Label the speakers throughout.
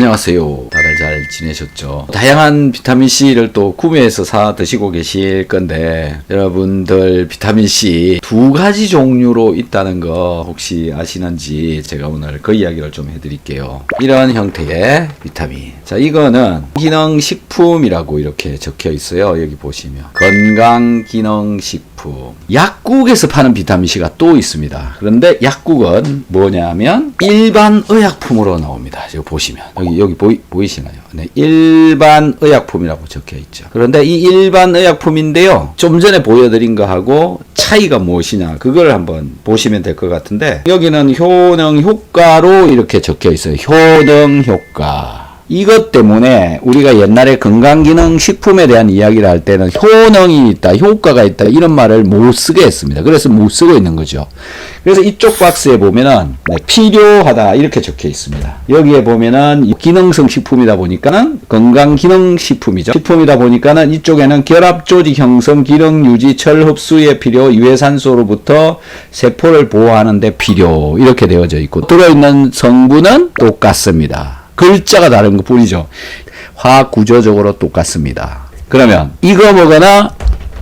Speaker 1: 안녕하세요. 다들 잘 지내셨죠? 다양한 비타민C를 또 구매해서 사 드시고 계실 건데, 여러분들 비타민C 두 가지 종류로 있다는 거 혹시 아시는지 제가 오늘 그 이야기를 좀 해드릴게요. 이런 형태의 비타민. 자, 이거는 기능 식품이라고 이렇게 적혀 있어요. 여기 보시면. 건강 기능 식품. 약국에서 파는 비타민C가 또 있습니다. 그런데 약국은 뭐냐면 일반 의약품으로 나옵니다. 지금 보시면. 여기, 여기 보이, 보이시나 요? 네, 일반 의약품이라고 적혀 있죠. 그런데 이 일반 의약품인데요. 좀 전에 보여드린 거하고 차이가 무엇이냐. 그걸 한번 보시면 될 것 같은데, 여기는 효능 효과로 이렇게 적혀 있어요. 효능 효과. 이것 때문에 우리가 옛날에 건강기능 식품에 대한 이야기를 할 때는 효능이 있다, 효과가 있다, 이런 말을 못 쓰게 했습니다. 그래서 못 쓰고 있는 거죠. 그래서 이쪽 박스에 보면은 네, 필요하다 이렇게 적혀 있습니다. 여기에 보면은 기능성 식품이다 보니까는 건강기능 식품이죠. 식품이다 보니까는 이쪽에는 결합조직 형성, 기능 유지, 철 흡수에 필요, 유해산소로부터 세포를 보호하는데 필요 이렇게 되어져 있고 들어있는 성분은 똑같습니다. 글자가 다른 것 뿐이죠. 화학 구조적으로 똑같습니다. 그러면 이거 먹거나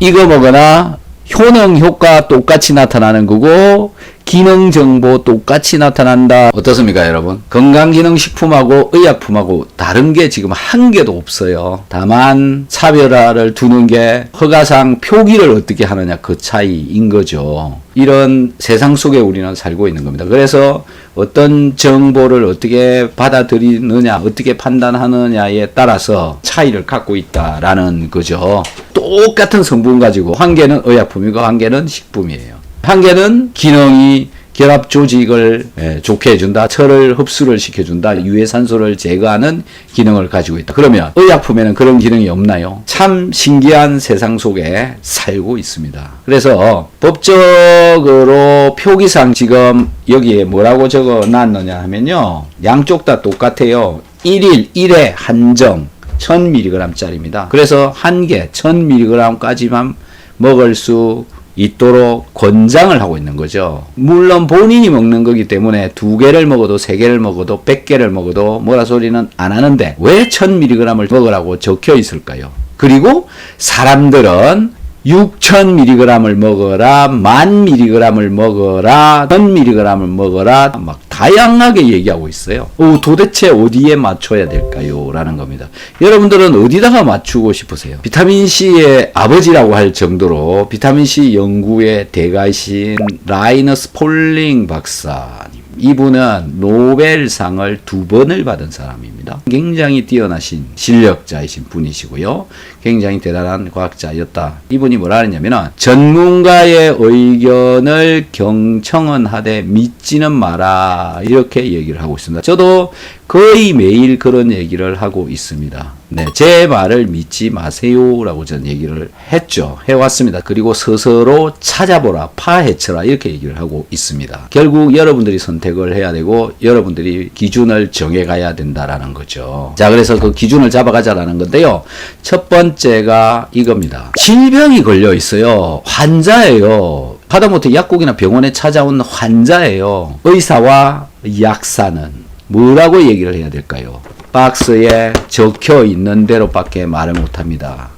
Speaker 1: 이거 먹거나 효능 효과 똑같이 나타나는 거고 기능 정보 똑같이 나타난다. 어떻습니까, 여러분? 건강기능식품하고 의약품하고 다른 게 지금 한 개도 없어요. 다만 차별화를 두는 게 허가상 표기를 어떻게 하느냐 그 차이인 거죠. 이런 세상 속에 우리는 살고 있는 겁니다. 그래서 어떤 정보를 어떻게 받아들이느냐, 어떻게 판단하느냐에 따라서 차이를 갖고 있다라는 거죠. 똑같은 성분 가지고 한 개는 의약품이고 한 개는 식품이에요. 한 개는 기능이 결합 조직을 예, 좋게 해준다, 철을 흡수를 시켜준다, 유해산소를 제거하는 기능을 가지고 있다. 그러면 의약품에는 그런 기능이 없나요? 참 신기한 세상 속에 살고 있습니다. 그래서 법적으로 표기상 지금 여기에 뭐라고 적어 놨느냐 하면요. 양쪽 다 똑같아요. 1일 1회 한정 1000mg짜리입니다. 그래서 한 개 1000mg까지만 먹을 수 있도록 권장을 하고 있는 거죠. 물론 본인이 먹는 거기 때문에 두 개를 먹어도 세 개를 먹어도 백 개를 먹어도 뭐라 소리는 안 하는데 왜 1000mg을 먹으라고 적혀 있을까요? 그리고 사람들은 6,000mg을 먹어라, 10,000mg을 먹어라, 1,000mg을 먹어라, 막 다양하게 얘기하고 있어요. 어, 도대체 어디에 맞춰야 될까요? 라는 겁니다. 여러분들은 어디다가 맞추고 싶으세요? 비타민C의 아버지라고 할 정도로 비타민C 연구의 대가이신 라이너스 폴링 박사님. 이분은 노벨상을 두 번을 받은 사람입니다. 굉장히 뛰어나신 실력자이신 분이시고요. 굉장히 대단한 과학자였다. 이분이 뭐라 하냐면은 전문가의 의견을 경청은 하되 믿지는 마라. 이렇게 얘기를 하고 있습니다. 저도 거의 매일 그런 얘기를 하고 있습니다. 네, 제 말을 믿지 마세요라고 저는 얘기를 했죠. 해왔습니다. 그리고 스스로 찾아보라, 파헤쳐라 이렇게 얘기를 하고 있습니다. 결국 여러분들이 선택을 해야 되고 여러분들이 기준을 정해가야 된다라는 거죠. 자, 그래서 그 기준을 잡아가자라는 건데요. 첫 번째가 이겁니다. 질병이 걸려 있어요. 환자예요. 하다못해 약국이나 병원에 찾아온 환자예요. 의사와 약사는 뭐라고 얘기를 해야 될까요? 박스에 적혀 있는 대로밖에 말을 못합니다.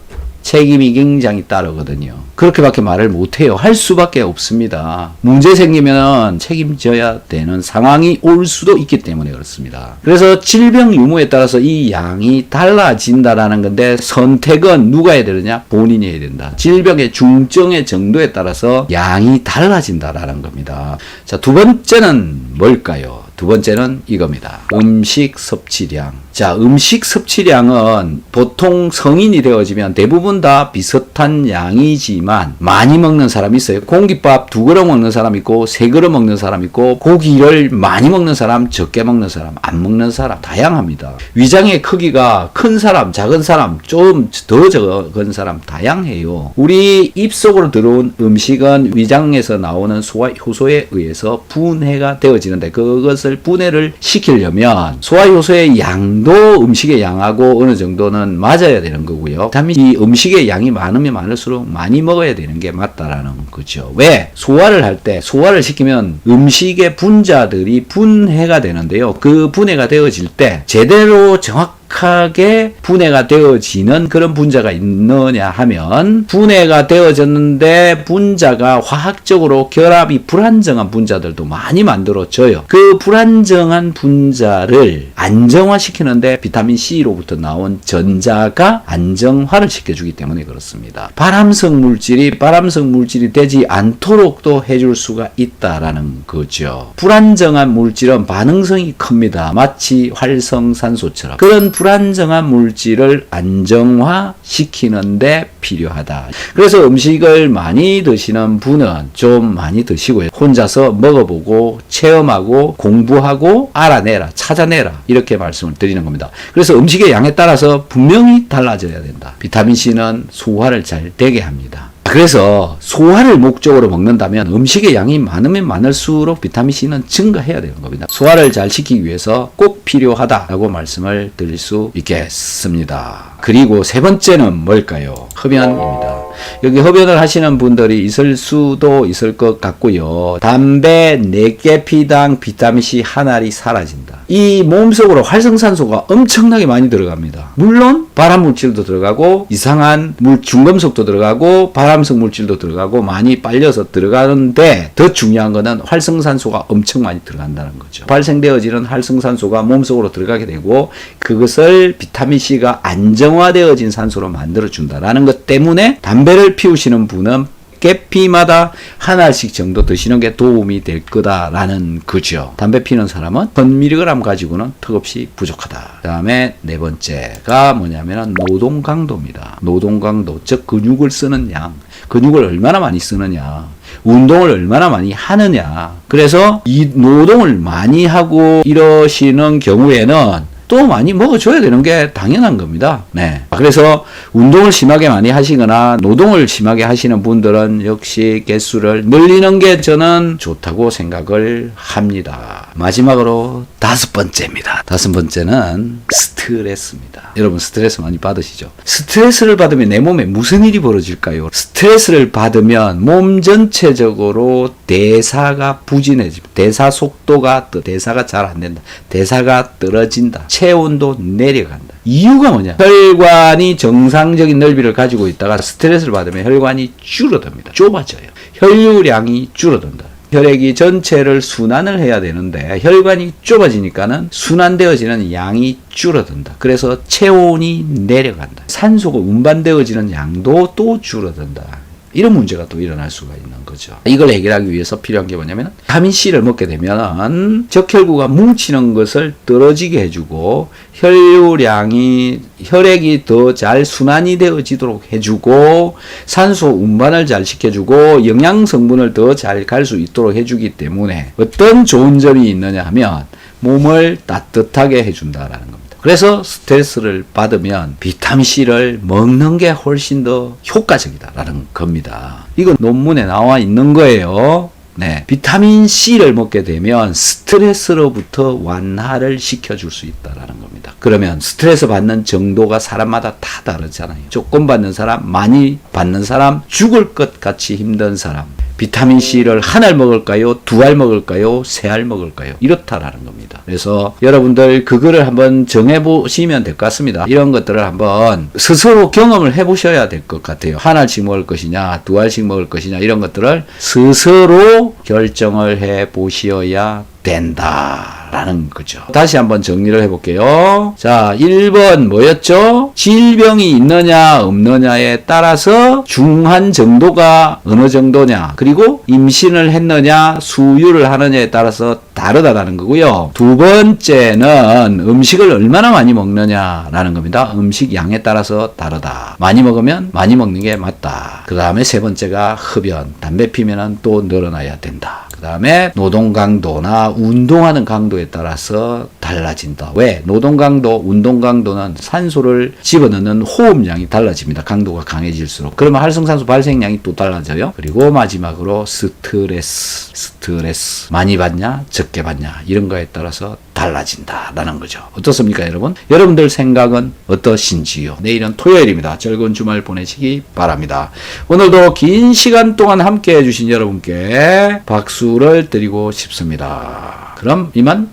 Speaker 1: 책임이 굉장히 따르거든요. 그렇게밖에 말을 못해요. 할 수밖에 없습니다. 문제 생기면 책임져야 되는 상황이 올 수도 있기 때문에 그렇습니다. 그래서 질병 유무에 따라서 이 양이 달라진다라는 건데 선택은 누가 해야 되느냐? 본인이 해야 된다. 질병의 중증의 정도에 따라서 양이 달라진다라는 겁니다. 자, 두 번째는 뭘까요? 두 번째는 이겁니다. 음식 섭취량. 자, 음식 섭취량은 보통 성인이 되어지면 대부분 다 비슷한 양이지만 많이 먹는 사람이 있어요. 공깃밥 두 그릇 먹는 사람 있고 세 그릇 먹는 사람 있고 고기를 많이 먹는 사람, 적게 먹는 사람, 안 먹는 사람 다양합니다. 위장의 크기가 큰 사람, 작은 사람, 좀 더 적은 사람 다양해요. 우리 입속으로 들어온 음식은 위장에서 나오는 소화 효소에 의해서 분해가 되어지는데 그것을 것을 분해를 시키려면 소화 효소의 양도 음식의 양하고 어느 정도는 맞아야 되는 거고요. 비타민 이 음식의 양이 많으면 많을수록 많이 먹어야 되는 게 맞다라는 거죠. 왜? 소화를 할 때 소화를 시키면 음식의 분자들이 분해가 되는데요. 그 분해가 되어질 때 제대로 정확 하게 분해가 되어지는 그런 분자가 있느냐 하면 분해가 되어졌는데 분자가 화학적으로 결합이 불안정한 분자들도 많이 만들어져요. 그 불안정한 분자를 안정화시키는데 비타민 C로부터 나온 전자가 안정화를 시켜주기 때문에 그렇습니다. 발암성 물질이 발암성 물질이 되지 않도록 또 해줄 수가 있다라는 거죠. 불안정한 물질은 반응성이 큽니다. 마치 활성산소처럼 그런 불안정한 물질을 안정화시키는데 필요하다. 그래서 음식을 많이 드시는 분은 좀 많이 드시고요. 혼자서 먹어보고 체험하고 공부하고 알아내라, 찾아내라 이렇게 말씀을 드리는 겁니다. 그래서 음식의 양에 따라서 분명히 달라져야 된다. 비타민 C는 소화를 잘 되게 합니다. 그래서 소화를 목적으로 먹는다면 음식의 양이 많으면 많을수록 비타민 C는 증가해야 되는 겁니다. 소화를 잘 시키기 위해서 꼭 필요하다라고 말씀을 드릴 수 있겠습니다. 그리고 세 번째는 뭘까요? 흡연입니다. 여기 흡연을 하시는 분들이 있을 수도 있을 것 같고요. 담배 4개 피당 비타민C 한 알이 사라진다. 이 몸속으로 활성산소가 엄청나게 많이 들어갑니다. 물론 발암 물질도 들어가고 이상한 물 중금속도 들어가고 발암성 물질도 들어가고 많이 빨려서 들어가는데 더 중요한 거는 활성산소가 엄청 많이 들어간다는 거죠. 발생되어지는 활성산소가 몸속으로 들어가게 되고 그것을 비타민C가 안정화되어진 산소로 만들어 준다라는 것 때문에 담배 를 피우시는 분은 깨피마다 하나씩 정도 드시는 게 도움이 될 거다라는 거죠. 담배 피는 사람은 1000mg 가지고는 턱없이 부족하다. 그 다음에 네 번째가 뭐냐면 노동 강도입니다. 노동 강도, 즉 근육을 쓰는 양, 근육을 얼마나 많이 쓰느냐. 운동을 얼마나 많이 하느냐. 그래서 이 노동을 많이 하고 이러시는 경우에는 또 많이 먹어줘야 되는 게 당연한 겁니다. 네. 그래서 운동을 심하게 많이 하시거나 노동을 심하게 하시는 분들은 역시 개수를 늘리는 게 저는 좋다고 생각을 합니다. 마지막으로 다섯 번째입니다. 다섯 번째는 스트레스입니다. 여러분 스트레스 많이 받으시죠? 스트레스를 받으면 내 몸에 무슨 일이 벌어질까요? 스트레스를 받으면 몸 전체적으로 대사가 부진해집니다. 대사 속도가 대사가 잘 안 된다. 대사가 떨어진다. 체온도 내려간다. 이유가 뭐냐? 혈관이 정상적인 넓이를 가지고 있다가 스트레스를 받으면 혈관이 줄어듭니다. 좁아져요. 혈류량이 줄어든다. 혈액이 전체를 순환을 해야 되는데 혈관이 좁아지니까는 순환되어지는 양이 줄어든다. 그래서 체온이 내려간다. 산소가 운반되어지는 양도 또 줄어든다. 이런 문제가 또 일어날 수가 있는 거죠. 이걸 해결하기 위해서 필요한 게 뭐냐면 비타민 C를 먹게 되면 적혈구가 뭉치는 것을 떨어지게 해주고 혈류량이 혈액이 더 잘 순환이 되어지도록 해주고 산소 운반을 잘 시켜주고 영양 성분을 더 잘 갈 수 있도록 해주기 때문에 어떤 좋은 점이 있느냐 하면 몸을 따뜻하게 해준다라는 겁니다. 그래서 스트레스를 받으면 비타민C를 먹는 게 훨씬 더 효과적이다라는 겁니다. 이건 논문에 나와 있는 거예요. 네. 비타민 C를 먹게 되면 스트레스로부터 완화를 시켜줄 수 있다라는 겁니다. 그러면 스트레스 받는 정도가 사람마다 다 다르잖아요. 조금 받는 사람, 많이 받는 사람, 죽을 것 같이 힘든 사람. 비타민 C를 한 알 먹을까요? 두 알 먹을까요? 세 알 먹을까요? 이렇다라는 겁니다. 그래서 여러분들 그거를 한번 정해 보시면 될 것 같습니다. 이런 것들을 한번 스스로 경험을 해 보셔야 될 것 같아요. 한 알씩 먹을 것이냐, 두 알씩 먹을 것이냐 이런 것들을 스스로 결정을 해 보셔야 된다라는 거죠. 다시 한번 정리를 해 볼게요. 자, 1번 뭐였죠? 질병이 있느냐, 없느냐에 따라서 중한 정도가 어느 정도냐, 그리고 임신을 했느냐, 수유를 하느냐에 따라서 다르다라는 거고요. 두 번째는 음식을 얼마나 많이 먹느냐라는 겁니다. 음식 양에 따라서 다르다. 많이 먹으면 많이 먹는 게 맞다. 그 다음에 세 번째가 흡연, 담배 피면은 또 늘어나야 된다. 그 다음에 노동 강도나 운동하는 강도에 따라서 달라진다. 왜? 노동 강도, 운동 강도는 산소를 집어넣는 호흡량이 달라집니다. 강도가 강해질수록. 그러면 활성산소 발생량이 또 달라져요. 그리고 마지막으로 스트레스, 스트레스. 많이 받냐, 적게 받냐, 이런 거에 따라서 달라진다라는 거죠. 어떻습니까, 여러분? 여러분들 생각은 어떠신지요? 내일은 토요일입니다. 즐거운 주말 보내시기 바랍니다. 오늘도 긴 시간 동안 함께 해주신 여러분께 박수를 드리고 싶습니다. 그럼 이만 마치